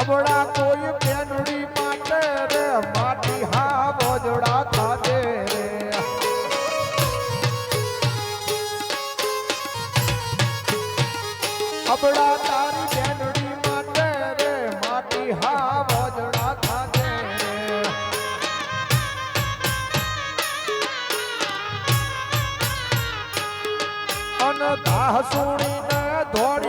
અબડા કોઈ પેનડી માટે રે, માટી હા બોજડા ખાતે રે. અબડા તારી પેનડી માટે રે, માટી હા બોજડા ખાતે અન દાહ સુણી ને ધોડી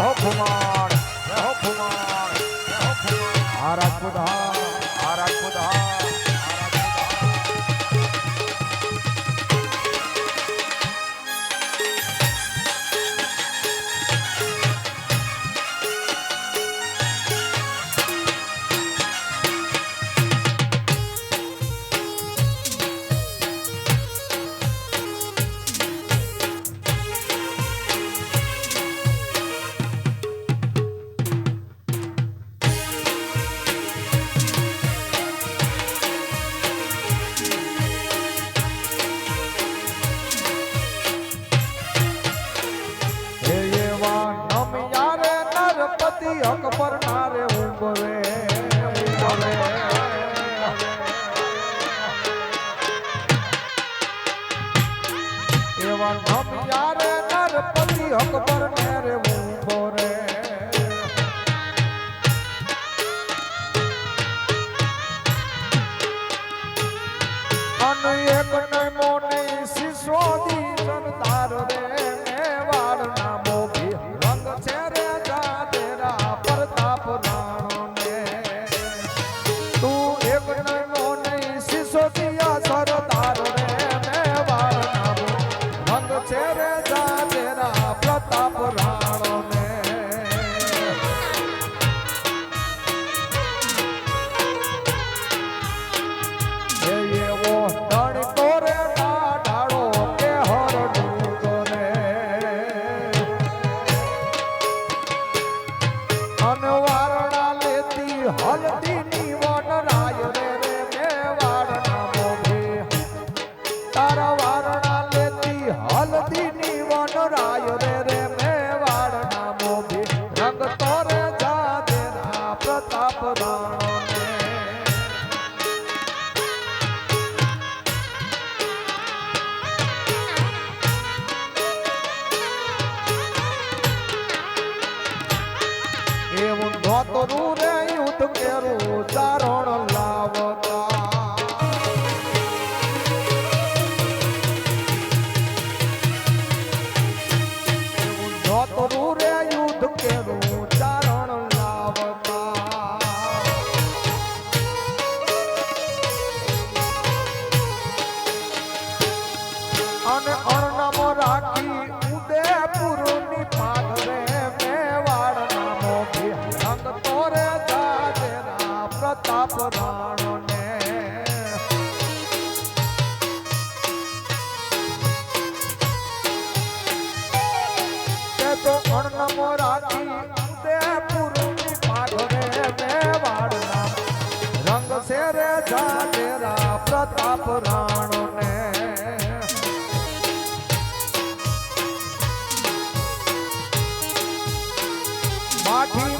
હો ફુમાણ જય હો ફુમાણ જય હો ફુમાણ હા આ હા એવા નમ યારે નર પતિ અકબર ને રે હું રે. રે તારા પ્રતાપ રાણો ને તે તો અણન મોરાથી ઉદયપુરની માઠી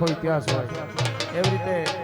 હોય ત્યાં હોય. એવી રીતે